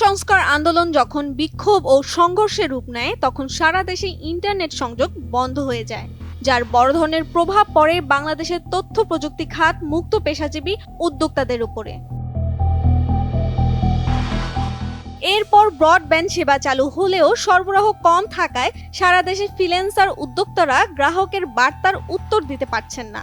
সংস্কার আন্দোলন যখন বিক্ষোভ ও সংঘর্ষের রূপ নেয়, তখন সারা দেশে ইন্টারনেট সংযোগ বন্ধ হয়ে যায়, যার বড় ধরনের প্রভাব পড়ে বাংলাদেশের তথ্য প্রযুক্তি খাত মুক্ত পেশাজীবী উদ্যোক্তাদের উপরে। এরপর ব্রডব্যান্ড সেবা চালু হলেও সরবরাহ কম থাকায় সারা দেশে ফ্রিল্যান্সার উদ্যোক্তারা গ্রাহকের বার্তার উত্তর দিতে পারছেন না।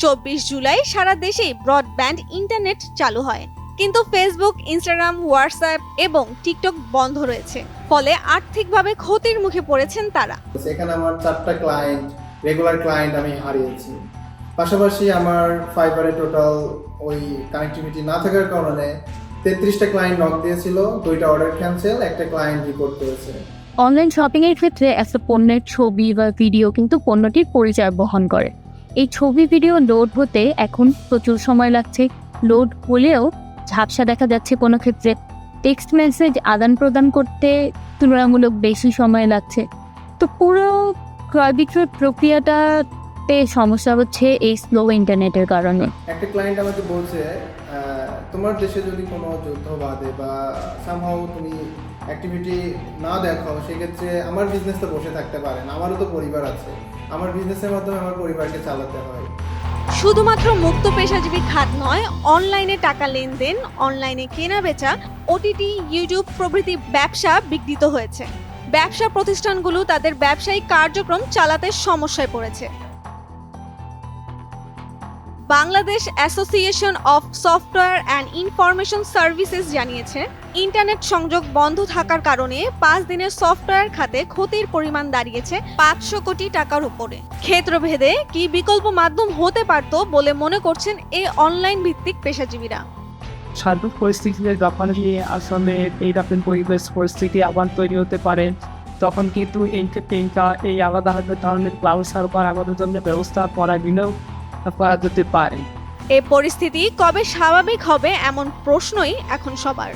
চব্বিশ জুলাই সারা দেশেই ব্রডব্যান্ড ইন্টারনেট চালু হয়। কিন্তু ফেসবুক ইনস্টাগ্রাম হোয়াটসঅ্যাপ এবং টিকটক বন্ধ রয়েছে। ফলে আর্থিকভাবে ক্ষতির মুখে পড়েছেন তারা। এখানে আমার চারটা ক্লায়েন্ট রেগুলার ক্লায়েন্ট আমি হারিয়েছি। পাশাপাশি আমার ফাইবারে টোটাল ওই কানেক্টিভিটি না থাকার কারণে তেত্রিশটা ক্লায়েন্ট নক দিয়েছিল দুইটা অর্ডার ক্যান্সেল একটা ক্লায়েন্ট রিপোর্ট করেছে। অনলাইন শপিং এর ক্ষেত্রে একটা পণ্যের ছবি বা ভিডিও কিন্তু পণ্যটির পরিচয় বহন করে। এই ছবি ভিডিও লোড হতে এখন প্রচুর সময় লাগছে। লোড হলেও ঝাপসা দেখা যাচ্ছে কোনো ক্ষেত্রে। টেক্সট মেসেজ আদান প্রদান করতে তুলনামূলক বেশি সময় লাগছে। তো পুরো ক্রয় বিক্রয় প্রক্রিয়াটাতে সমস্যা হচ্ছে এই স্লো ইন্টারনেটের কারণে। একটা ক্লায়েন্ট আমাকে বলছে তোমার দেশে যদি কোনো যুদ্ধ বাদে বা সামহাও তুমি অ্যাক্টিভিটি না দেখাও সেক্ষেত্রে আমার বিজনেস তো বসে থাকতে পারে না, আমারও তো পরিবার আছে। আমার বিজনেসের মাধ্যমে আমার পরিবারকে চালাতে হয়। শুধুমাত্র মুক্ত পেশাজীবী খাত নয়, অনলাইনে টাকা লেনদেন, অনলাইনে কেনা বেচা ওটিটি ইউটিউব প্রভৃতি ব্যবসা বিঘ্নিত হয়েছে। ব্যবসা প্রতিষ্ঠানগুলো তাদের ব্যবসায়িক কার্যক্রম চালাতে সমস্যায় পড়েছে। Bangladesh association of software and information services জানিয়েছে, ইন্টারনেট সংযোগ বন্ধ থাকার কারণে পাঁচ দিনের সফটওয়্যার খাতে ক্ষতির পরিমাণ দাঁড়িয়েছে পাঁচশো কোটি টাকার উপরে। ক্ষেত্রভেদে কি বিকল্প মাধ্যম হতে পারত বলে মনে করছেন এই অনলাইন ভিত্তিক পেশাজীবীরা? সার্বিক পরিস্থিতিতে যখন আসলে এই রকম পরিবেশ পরিস্থিতি আবার তৈরি হতে পারে, তখন কিন্তু এই ক্ষেত্রে এই আলাদা আলাদা ধরনের ক্লাউড সার্ভার আমাদের জন্য ব্যবস্থা করা গেলেও করা যেতে পারে এ পরিস্থিতি কবে স্বাভাবিক হবে এমন প্রশ্নই এখন সবার।